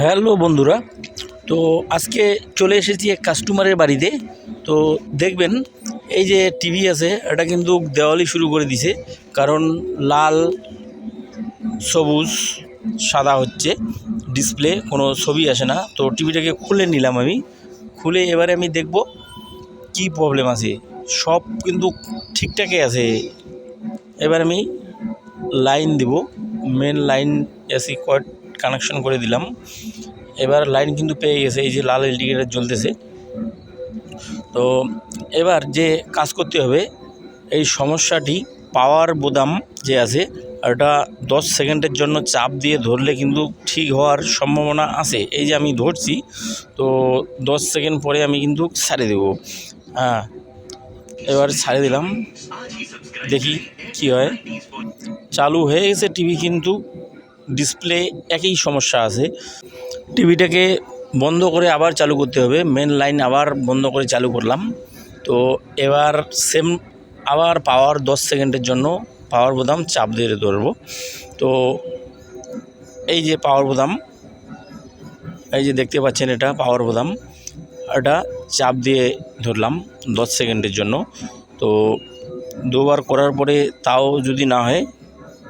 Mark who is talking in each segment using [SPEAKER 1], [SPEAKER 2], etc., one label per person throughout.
[SPEAKER 1] Hello বন্ধুরা, তো আজকে চলে এসেছি এক কাস্টমারের বাড়িতে। তো দেখবেন, এই যে টিভি আছে, এটা কিন্তু দেওয়ালি শুরু করে দিছে, কারণ লাল, সবুজ, সাদা হচ্ছে ডিসপ্লে কোনো ছবি আসে না। তো টিভিটাকে খুলে নিলাম আমি। খুলে এবারে আমি দেখব কি প্রবলেম আছে। সব কিন্তু ঠিকঠাকই আছে। এবার আমি লাইন দিব। মেন লাইন এসি কয়েড কানেকশন করে দিলাম। এবার লাইন কিন্তু পেয়ে গেছে, এই যে লাল ইন্ডিকেটার জ্বলতেছে। তো এবার যে কাজ করতে হবে, এই সমস্যাটি পাওয়ার বোদাম যে আছে ওটা দশ সেকেন্ডের জন্য চাপ দিয়ে ধরলে কিন্তু ঠিক হওয়ার সম্ভাবনা আছে। এই যে আমি ধরছি, তো দশ সেকেন্ড পরে আমি কিন্তু ছাড়ে দেবো। হ্যাঁ এবার ছাড়ে দিলাম। দেখি কি হয়। চালু হয়ে গেছে টিভি কিন্তু ডিসপ্লে একই সমস্যা আছে। টিভিটাকে বন্ধ করে আবার চালু করতে হবে। মেন লাইন আবার বন্ধ করে চালু করলাম। তো এবার সেম আবার পাওয়ার দশ সেকেন্ডের জন্য পাওয়ার বোতাম চাপ দিয়ে ধরবো। তো এই যে পাওয়ার বোতাম, এই যে দেখতে পাচ্ছেন এটা পাওয়ার বোতাম, এটা চাপ দিয়ে ধরলাম দশ সেকেন্ডের জন্য। তো দুবার করার পরে তাও যদি না হয়,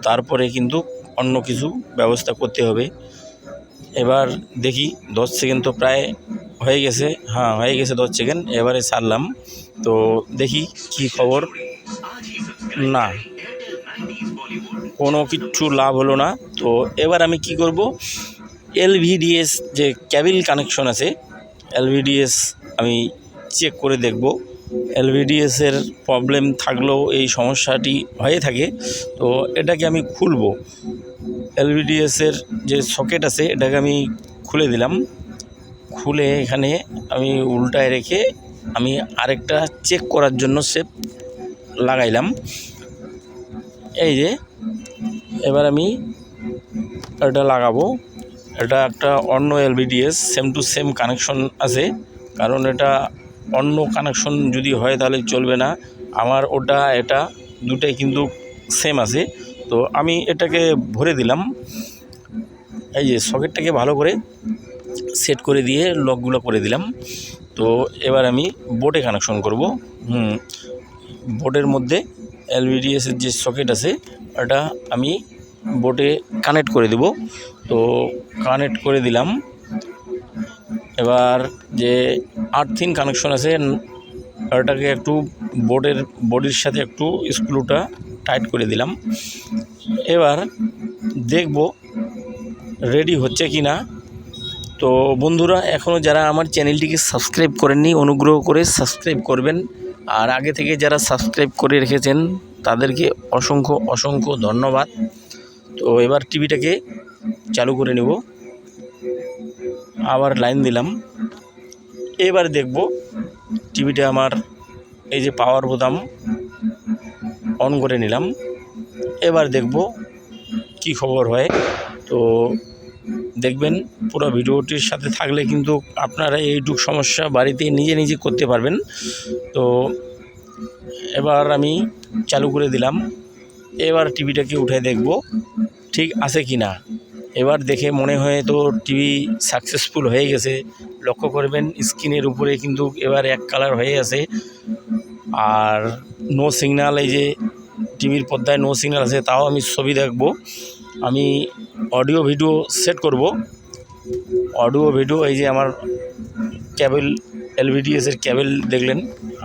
[SPEAKER 1] তারপরে কিন্তু অন্য কিছু ব্যবস্থা করতে হবে। এবার দেখি দশ সেকেন্ড তো প্রায় হয়ে গেছে। হ্যাঁ হয়ে গেছে দশ সেকেন্ড এবারে ছাড়লাম। তো দেখি কি খবর। না, কোনো কিচ্ছু লাভ হলো না। তো এবার আমি কি করব? এলভিডিএস যে ক্যাবিল কানেকশন আছে, এলভিডিএস আমি চেক করে দেখব। এলভিডিএসের প্রবলেম থাকলেও এই সমস্যাটি হয়ে থাকে। তো এটাকে আমি খুলবো। এলভিডিএসের যে সকেট আছে, এটাকে আমি খুলে দিলাম। খুলে এখানে আমি উল্টায় রেখে আমি আরেকটা চেক করার জন্য সেপ লাগাইলাম। এই যে, এবার আমি এটা লাগাবো। এটা একটা অন্য LVDS same to same connection আছে। কারণ এটা অন্য কানেকশন যদি হয় তাহলে চলবে না। আমার ওটা, এটা দুটাই কিন্তু সেম আছে। তো আমি এটাকে ভরে দিলাম। এই যে সকেটটাকে ভালো করে সেট করে দিয়ে লকগুলো করে দিলাম। তো এবার আমি বোর্ডে কানেকশন করব। হুম বোর্ডের মধ্যে এলভিডিএসের যে সকেট আছে, ওটা আমি বোর্ডে কানেক্ট করে দেব। তো কানেক্ট করে দিলাম। এবার যে আর্থিং কানেকশন আছে। ওটাকে একটু বোর্ডের বডির সাথে একটু স্ক্রুটা টাইট করে দিলাম। এবার দেখব রেডি হচ্ছে কি না তো বন্ধুরা এখনও যারা আমার চ্যানেলটিকে সাবস্ক্রাইব করেননি, অনুগ্রহ করে সাবস্ক্রাইব করবেন। আর আগে থেকে যারা সাবস্ক্রাইব করে রেখেছেন, তাদেরকে অসংখ্য অসংখ্য ধন্যবাদ। তো এবার টিভিটাকে চালু করে নেব। আবার লাইন দিলাম। এবার দেখব। টিভিটা আমার এই যে পাওয়ার বোতাম অন করে নিলাম। এবার দেখব কি খবর হয়। তো দেখবেন পুরো ভিডিওটির সাথে থাকলে কিন্তু আপনারা এইটুক সমস্যা বাড়িতে নিজে নিজে করতে পারবেন। তো এবার আমি চালু করে দিলাম। এবার টিভিটাকে উঠে দেখব ঠিক আছে কি না এবার দেখে মনে হয় তো টিভি সাকসেসফুল হয়ে গেছে। লক্ষ্য করবেন স্ক্রিনের উপরে কিন্তু এবার এক কালার হয়ে আছে। আর নো সিগনাল এই যে টিভির পর্দায় নো সিগনাল আছে, তাও আমি ছবি দেখব। আমি অডিও ভিডিও সেট করব। অডিও ভিডিও এই যে আমার ক্যাবেল এলভিডিএসের ক্যাবেল দেখলেন,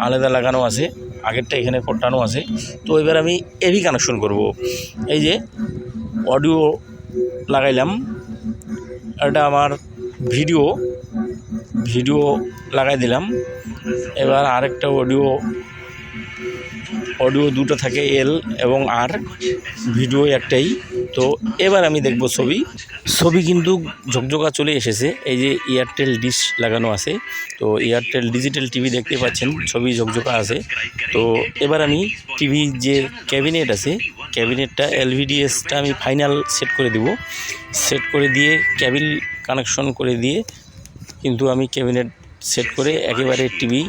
[SPEAKER 1] আলাদা লাগানো আছে, আগেরটা এখানে ফোটানো আছে। তো এবার আমি এভি কানেকশন করব। এই যে অডিও লাগাইলাম, এটা আমার ভিডিও ভিডিও লাগাই দিলাম। এবার আরেকটা অডিও অডিও দুটো থাকে এল এবং আর ভিডিও একটাই। তো এবার আমি দেখব ছবি। ছবি কিন্তু ঝকঝকা চলে এসেছে। এই যে এয়ারটেল ডিশ লাগানো আছে। তো এয়ারটেল ডিজিটাল টিভি দেখতে পাচ্ছেন, ছবি ঝকঝকা আছে। তো এবার আমি টিভি যে ক্যাবিনেট আছে ক্যাবিনেটটা এলভিডিএসটা আমি ফাইনাল সেট করে দিব। সেট করে দিয়ে ক্যাবিল কানেকশন করে দিয়ে কিন্তু আমি ক্যাবিনেট সেট করে একেবারে টিভি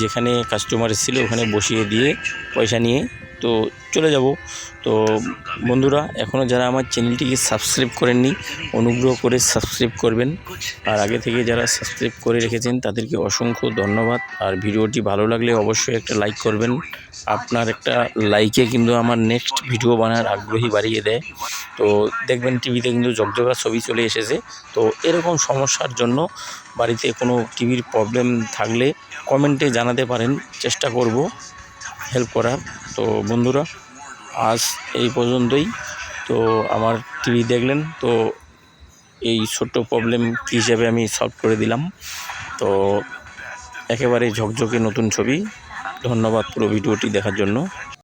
[SPEAKER 1] যেখানে কাস্টমার এসেছিল, ওখানে বসিয়ে দিয়ে পয়সা নিয়ে তো চলে যাব। তো বন্ধুরা এখনও যারা আমার চ্যানেলটিকে সাবস্ক্রাইব করেননি, অনুগ্রহ করে সাবস্ক্রাইব করবেন। আর আগে থেকে যারা সাবস্ক্রাইব করে রেখেছেন, তাদেরকে অসংখ্য ধন্যবাদ। আর ভিডিওটি ভালো লাগলে অবশ্যই একটা লাইক করবেন। আপনার একটা লাইকে কিন্তু আমার নেক্সট ভিডিও বানার আগ্রহী বাড়িয়ে দেয়। তো দেখবেন, টিভিতে কিন্তু জগজগা ছবি চলে এসেছে। তো এরকম সমস্যার জন্য বাড়িতে কোনো টিভির প্রবলেম থাকলে কমেন্টে জানাতে পারেন। চেষ্টা করব। হেল্প করার তো বন্ধুরা, আজ এই পর্যন্তই। তো আমার টিভি দেখলেন, তো এই ছোট্ট প্রবলেম কী হিসাবে আমি সলভ করে দিলাম। তো একেবারে ঝকঝকে নতুন ছবি। ধন্যবাদ পুরো ভিডিওটি দেখার জন্য।